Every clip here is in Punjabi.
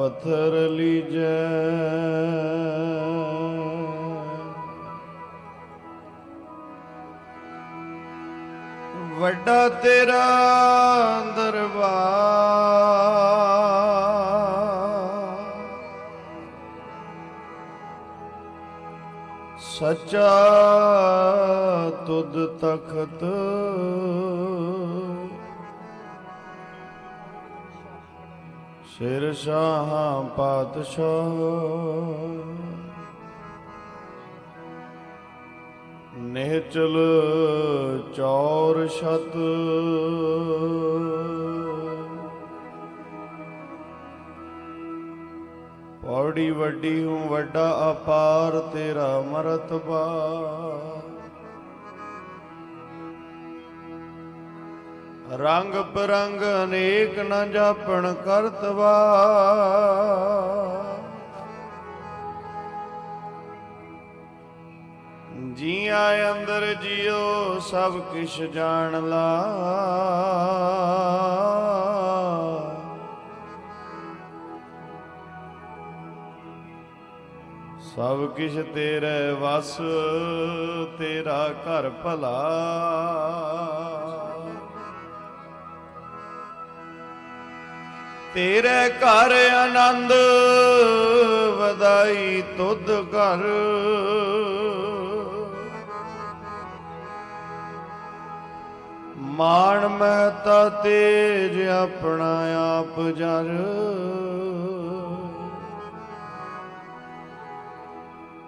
ਪੱਥਰ ਲੀਜੈ। ਵੱਡਾ ਤੇਰਾ ਦਰਬਾਰ। ਸੱਚਾ ਤੁਧ ਤਖਤ ਸਿਰ ਸ਼ਾਹਾਂ ਪਾਤਸ਼ਾਹ। ਨਿਹਚਲ ਚੌਰ ਛਤ। ਪੌੜੀ ਵੱਡੀ ਹੂੰ ਵੱਡਾ ਅਪਾਰ ਤੇਰਾ ਮਰਤਬਾ। ਰੰਗ ਬਰੰਗ ਅਨੇਕ ਨਾ ਜਾਪਣ ਕਰਤਵਾ। ਜੀਆਂ ਅੰਦਰ ਜਿਉ ਸਭ ਕਿਛ ਜਾਣ ਲਾ। ਸਭ ਕਿਛ ਤੇਰੇ ਵਸ, ਤੇਰਾ ਘਰ ਭਲਾ। ਤੇਰੇ ਘਰ ਆਨੰਦ, ਵਧਾਈ ਤੁਧ ਘਰ। ਮਾਣ ਮਹਤਾ ਤੇਜ ਆਪਣਾ ਆਪ ਜਰ।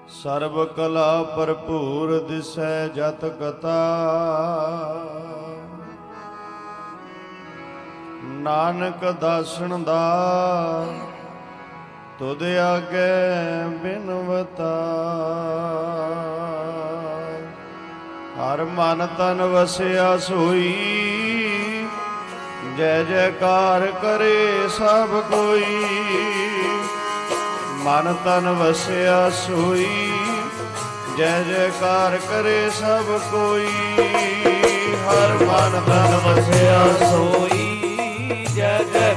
ਸਰਬ ਕਲਾ ਭਰਪੂਰ ਦਿਸੈ ਜਤ ਕਤਾ। ਨਾਨਕ ਦਾਸਣ ਦਾ ਤੁਧ ਆਗੇ ਬਿਨਵਤਾ ਹਰ ਮਨ ਤਨ ਵਸਿਆ ਸੋਈ, ਜੈ ਜੈਕਾਰ ਕਰੇ ਸਭ ਕੋਈ। ਮਨ ਤਨ ਵਸਿਆ ਸੋਈ, ਜੈ ਜੈਕਾਰ ਕਰੇ ਸਭ ਕੋਈ। ਹਰ ਮਨ ਤਨ ਵਸਿਆ ਸੋਈ।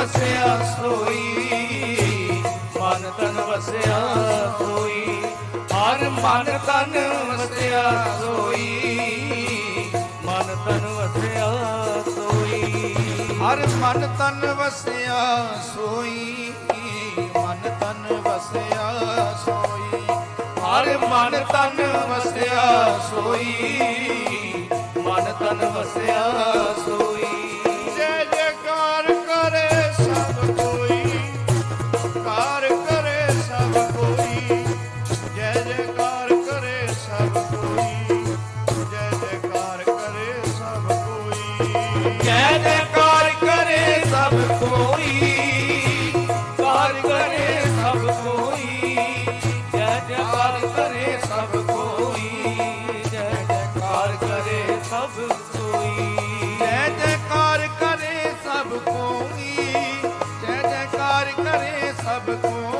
ਵਸਿਆ ਸੋਈ ਮਨ ਤਨ ਵਸਿਆ ਸੋਈ ਹਰ ਮਨ ਤਨ ਵਸਿਆ ਸੋਈ, ਮਨ ਤਨ ਵਸਿਆ ਸੋਈ ਹਰ ਮਨ ਤਨ ਵਸਿਆ ਸੋਈ ਮਨ ਤਨ ਵਸਿਆ ਸੋਈ ਹਰ ਮਨ ਤਨ ਵਸਿਆ ਸੋਈ, ਮਨ ਤਨ ਵਸਿਆ ਸੋਈ। محبة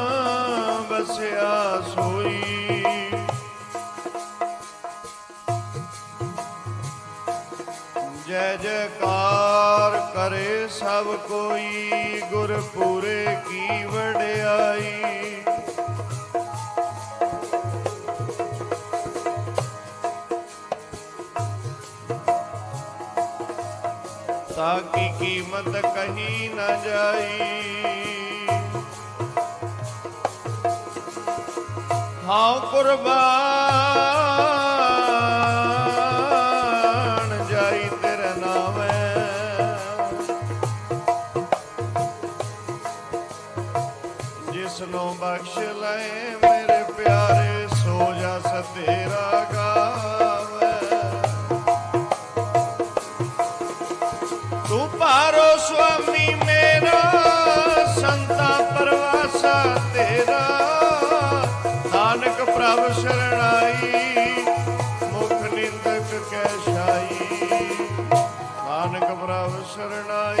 ਕਰੇ ਸਭ ਕੋਈ ਗੁਰਪੂਰੇ ਕੀ ਵਡਿਆਈ। ਤਾਂ ਕੀ ਕੀਮਤ ਕਹੀ ਨਾ ਜਾਈ। ਹਾਂ ਕੁਰਬਾਨ ਤੇਰਾ ਗਾਵੇ। ਤੂੰ ਪਾਰੋ ਸੁਆਮੀ ਮੇਰਾ, ਸੰਤਾ ਪਰਵਾਸਾ ਤੇਰਾ। ਨਾਨਕ ਪ੍ਰਭ ਸ਼ਰਣਾਈ, ਮੁਖ ਨਿੰਦਕ ਕੈ ਛਾਈ। ਨਾਨਕ ਪ੍ਰਭ ਸ਼ਰਣਾਈ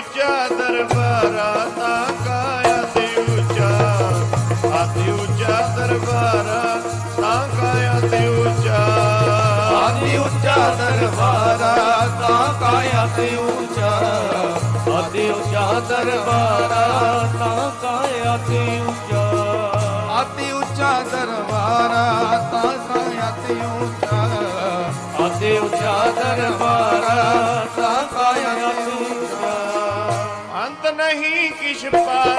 ਉੱਚਾ ਦਰਬਾਰਾ ਤਾ ਕਾਇਆ ਤੇ ਉੱਚਾ। ਆਦਿ ਉੱਚਾ ਦਰਬਾਰਾ ਤਾ ਕਾਇਆ ਤੇ ਉੱਚਾ। ਆਦਿ ਉੱਚਾ ਦਰਬਾਰਾ ਤਾ ਕਾਇਆ ਤੇ ਉੱਚਾ। ਆਦਿ ਉੱਚਾ ਦਰਬਾਰਾ ਤਾ ਕਾਇਆ ਤੇ ਉੱਚਾ। ਆਦਿ ਉੱਚਾ ਦਰਬਾਰਾ ਤਾ ਕਾਇਆ ਤੇ ਉੱਚਾ। ਆਦਿ ਉੱਚਾ ਦਰਬਾਰਾ Bye.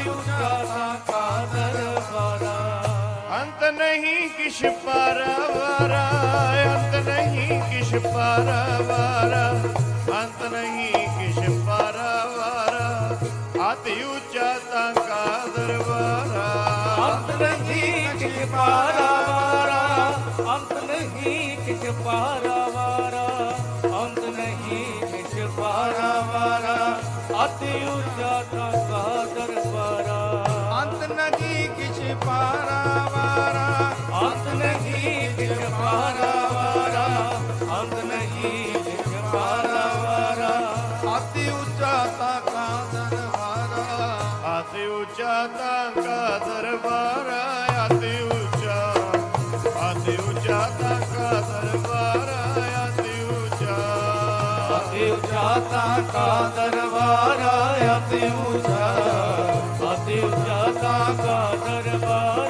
ਅਤੀ ਉੱਚਾ ਤਾਕਾ ਦਰਬਾਰਾ ਅੰਤ ਨਹੀਂ ਕਿਛ ਪਾਰਾਵਾਰਾ, ਅੰਤ ਨਹੀਂ ਕਿਛ ਪਾਰਾਵਾਰਾ, ਅੰਤ ਨਹੀਂ ਕਿਛ ਪਾਰਾਵਾਰਾ, ਅਤਿ ਉੱਚਾ ਤਾਕਾ ਦਰਬਾਰਾ। ਅੰਤ ਨਹੀਂ ਕਿਛ ਪਾਰਾਵਾਰਾ, ਅੰਤ ਨਹੀਂ ਕਿਛ ਪਾਰਾਵਾਰਾ, ਅੰਤ ਨਹੀਂ ਕਿਛ ਪਾਰਾਵਾਰਾ, ਅਤੀ ਉੱਚਾ ਵਾਰਾ ਵਾਰਾ ਅੰਤ ਨਹੀਂ ਦਿਲ ਤਾ ਕਾ ਦਰਬਾਰਾ ਆਤੀ ਉੱਚਾ ਤਾ ਕਾ ਦਰਬਾਰਾ ਆਤੀ ਉੱਚਾ ਆਤੀ ਉੱਚਾ ਕਾ ਦਰਬਾਰਾ ਆਤੀ ਉੱਚਾ का दरबार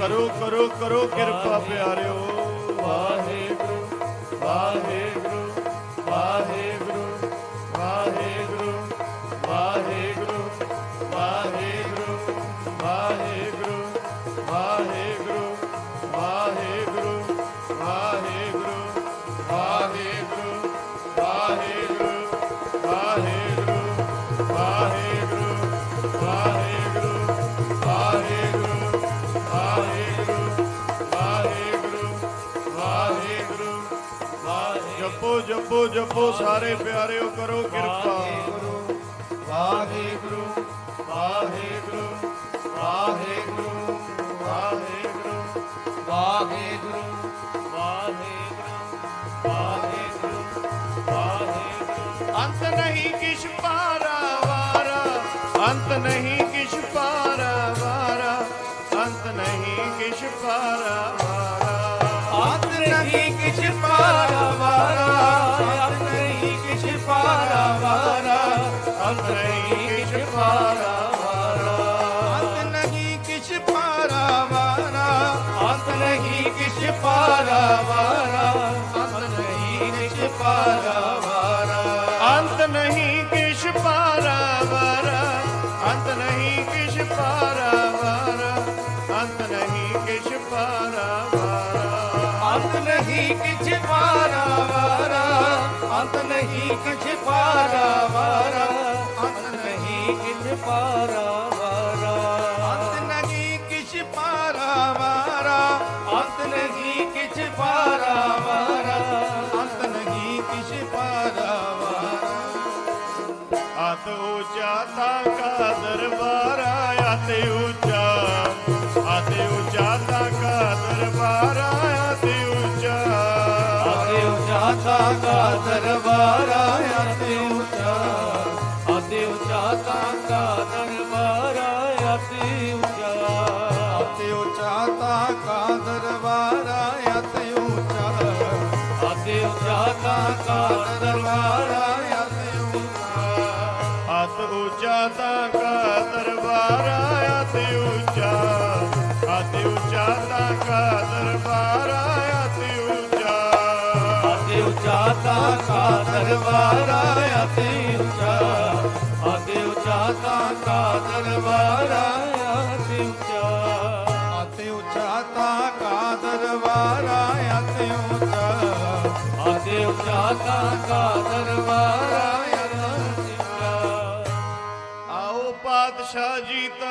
ਕਰੋ ਕਰੋ ਕਰੋ ਕਿਰਪਾ ਪਿਆਰਿਓ। ਵਾਹਿਗੁਰੂ ਵਾਹਿਗੁਰੂ ਵਾਹਿਗੁਰੂ ਵਾਹਿਗੁਰੂ ਵਾਹਿਗੁਰੂ ਵਾਹਿਗੁਰੂ ਵਾਹਿਗੁਰੂ ਵਾਹਿਗੁਰੂ ਵਾਹਿਗੁਰੂ ਜਪੋ ਜਪੋ ਸਾਰੇ ਪਿਆਰਿਓ ਕਰੋ ਕਿਰਪਾ। ਵਾਹਿਗੁਰੂ ਵਾਹਿਗੁਰੂ ਵਾਹਿਗੁਰੂ ਵਾਹਿਗੁਰੂ ਵਾਹਿਗੁਰੂ ਵਾਹਿਗੁਰੂ ਵਾਹਿਗੁਰੂ ਵਾਹਿਗੁਰੂ ਅੰਤ ਨਹੀਂ ਕਿਛ ਪਾਰਾਵਾਰਾ ਅੰਤ ਨਹੀਂ ਕਿਛ ਪਾਰਾਵਾਰਾ ਅੰਤ ਨਹੀਂ ਕਿਛ ਪਾਰਾਵਾਰਾ ਅੰਤ ਨਹੀਂ ਕਿਛ ਪਾਰਾਵਾਰਾ ਅੰਤ ਪਾਰਾਵਾਰਾ ਅੰਤ ਨਹੀਂ ਕਿਛ ਪਾਰਾਵਾਰਾ ਅੰਤ ਨਹੀਂ ਕਿਛ ਪਾਰਾਵਾਰਾ, ਅੰਤ ਨਹੀਂ ਕਿਛ ਪਾਰਾਵਾਰਾ, ਅੰਤ ਨਹੀਂ ਕਿਛ ਪਾਰਾਵਾਰਾ। ਅੰਤ ਨਹੀਂ ਕਿਛ ਪਾਰਾਵਾਰਾ, ਅੰਤ ਨਹੀਂ ਕਿਛ ਪਾਰਾਵਾਰਾ। ਉੱਚਾ ਅਤ ਉੱਚਾ ਤਾਂ ਕਾ ਦਰਬਾਰਾ ਅਤ ਉੱਚਾ। ਅਤੇ ਉੱਚਾ ਤਾ ਕਾ ਦਰਬਾਰਾ ਅਤੇ ਉੱਚਾ। ਅਤੇ ਉੱਚਾ ਤਾ ਕਾ ਦਰਬਾਰਾ ਅਤੇ ਉੱਚਾ। ਅਤੇ ਉੱਚਾ ਤਾ ਕਾ ਦਰਬਾਰਾ ਅਤੇ ਉੱਚਾ। ਅਤੇ ਉੱਚਾ ਤਾ ਕਾ ਦਰਬਾਰਾ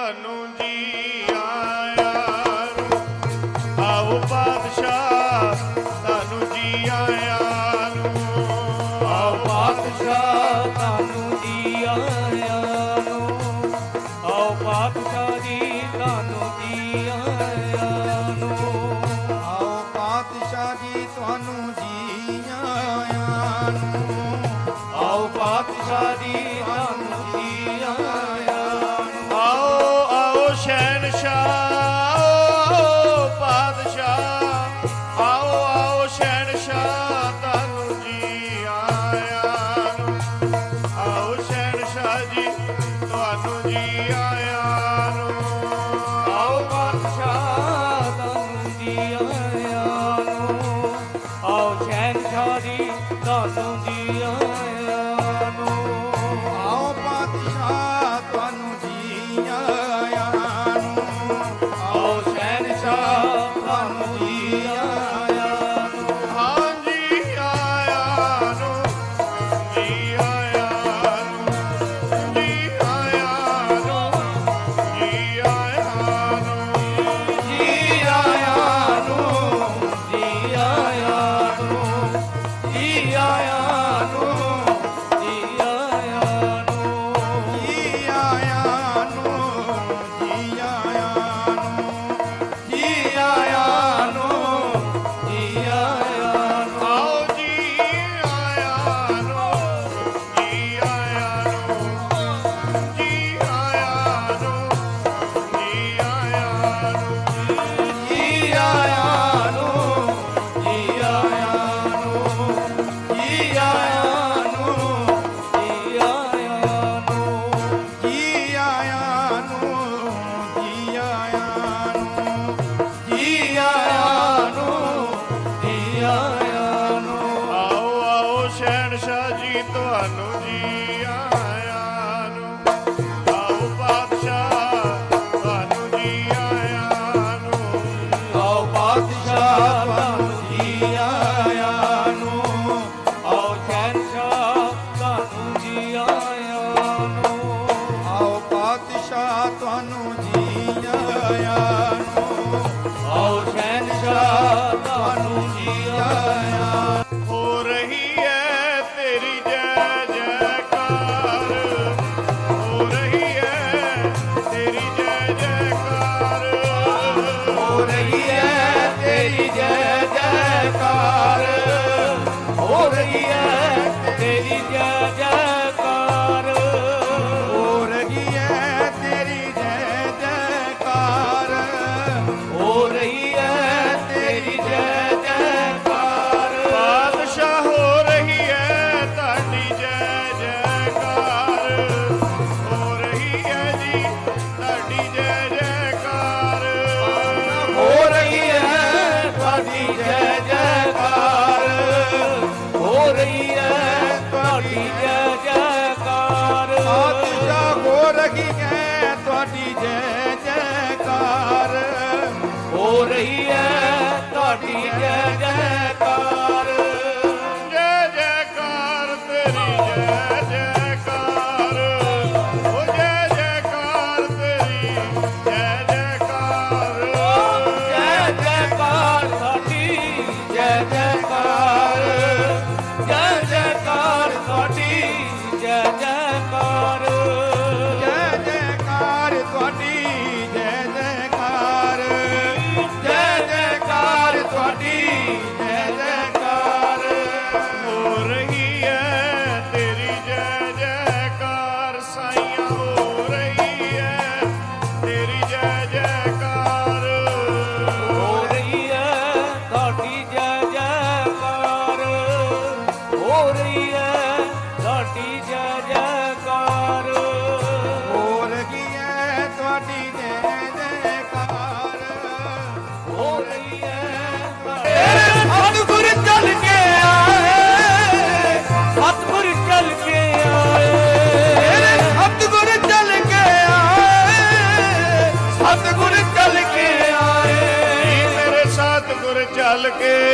ਸਾਨੂੰ ਜੀ ਆਇਆ ਆਓ ਪਾਤਸ਼ਾਹ ਤੁਹਾਨੂੰ ਜੀ ਆ ਕਹੀਏ ਤੁਹਾਡੀ ਜੈ ਜੈ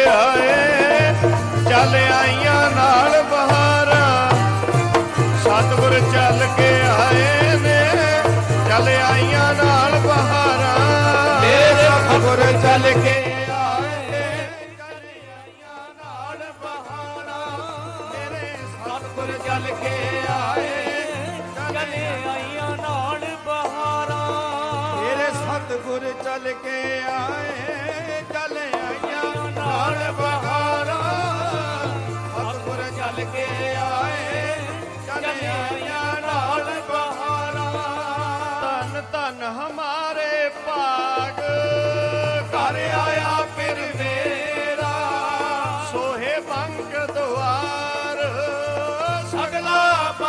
ਆਏ ਚੱਲ ਆਈਆਂ ਨਾਲ ਬਹਾਰਾਂ। ਸਤਗੁਰ ਚੱਲ ਕੇ ਆਏ ਨੇ ਚੱਲ ਆਈਆਂ ਨਾਲ ਬਹਾਰਾਂ। ਮੇਰੇ ਸਤਗੁਰ ਚੱਲ ਕੇ ਚੱਲ ਕੇ ਆਏ ਚੱਲੇ ਆਈਆਂ ਨਾਲ ਬਹਾਰਾਂ। ਤੇਰੇ ਸਤਗੁਰ ਚੱਲ ਕੇ ਆਏ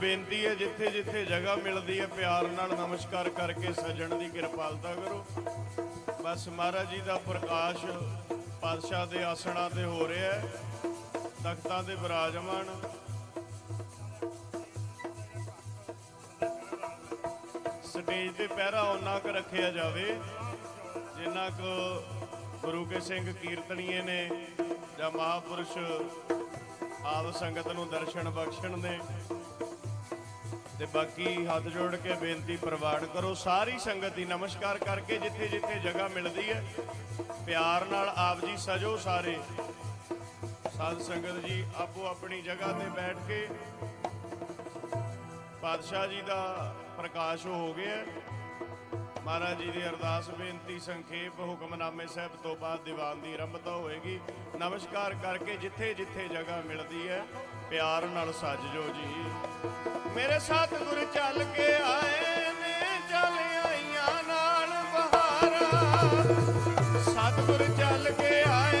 ਬੇਨਤੀ ਹੈ, ਜਿੱਥੇ ਜਿੱਥੇ ਜਗ੍ਹਾ ਮਿਲਦੀ ਹੈ, ਪਿਆਰ ਨਾਲ ਨਮਸਕਾਰ ਕਰਕੇ ਸਜਣ ਦੀ ਕਿਰਪਾਲਤਾ ਕਰੋ। ਬਸ ਮਹਾਰਾਜ ਜੀ ਦਾ ਪ੍ਰਕਾਸ਼ ਪਾਤਸ਼ਾਹ ਦੇ ਆਸਣਾ ਤੇ ਹੋ ਰਿਹਾ ਹੈ, ਤਖਤਾਂ ਤੇ ਬਿਰਾਜਮਾਨ। ਸਟੇਜ ਤੇ ਪਹਿਰਾ ਉਹਨਾਂ ਕ ਰੱਖਿਆ ਜਾਵੇ। ਜਿੰਨਾ ਕ ਗੁਰੂ ਕੇ ਸਿੰਘ ਕੀਰਤਨੀਏ ਨੇ ਜਾਂ ਮਹਾਪੁਰਸ਼ ਆਪ ਸੰਗਤ ਨੂੰ ਦਰਸ਼ਨ ਬਖਸ਼ਣ ਦੇ। ਤੇ ਬਾਕੀ ਹੱਥ ਜੋੜ ਕੇ ਬੇਨਤੀ ਪ੍ਰਵਾਨ ਕਰੋ, ਸਾਰੀ ਸੰਗਤ ਦੀ ਨਮਸਕਾਰ ਕਰਕੇ ਜਿੱਥੇ ਜਿੱਥੇ ਜਗ੍ਹਾ ਮਿਲਦੀ ਹੈ, ਪਿਆਰ ਨਾਲ ਆਪ ਜੀ ਸਜੋ ਸਾਰੇ। ਸਾਧ ਸੰਗਤ ਜੀ ਆਪੋ ਆਪਣੀ ਜਗ੍ਹਾ ਤੇ ਬੈਠ ਕੇ ਪਾਤਸ਼ਾਹ ਜੀ ਦਾ ਪ੍ਰਕਾਸ਼ ਹੋ ਗਿਆ ਮਹਾਰਾਜ ਜੀ ਦੀ ਅਰਦਾਸ, ਬੇਨਤੀ, ਸੰਖੇਪ, ਹੁਕਮਨਾਮੇ ਸਾਹਿਬ ਤੋਂ ਬਾਅਦ ਦੀਵਾਨ ਦੀ ਆਰੰਭਤਾ ਹੋਏਗੀ। ਨਮਸਕਾਰ ਕਰਕੇ ਜਿੱਥੇ ਜਿੱਥੇ ਜਗ੍ਹਾ ਮਿਲਦੀ ਹੈ, ਪਿਆਰ ਨਾਲ ਸੱਜਜੋ ਜੀ। ਮੇਰੇ ਸਤਿਗੁਰ ਚੱਲ ਕੇ ਆਏ ਨੇ, ਚੱਲ ਆਈਆਂ ਨਾਲ ਬਹਾਰਾਂ। ਸਤਿਗੁਰ ਚੱਲ ਕੇ ਆਏ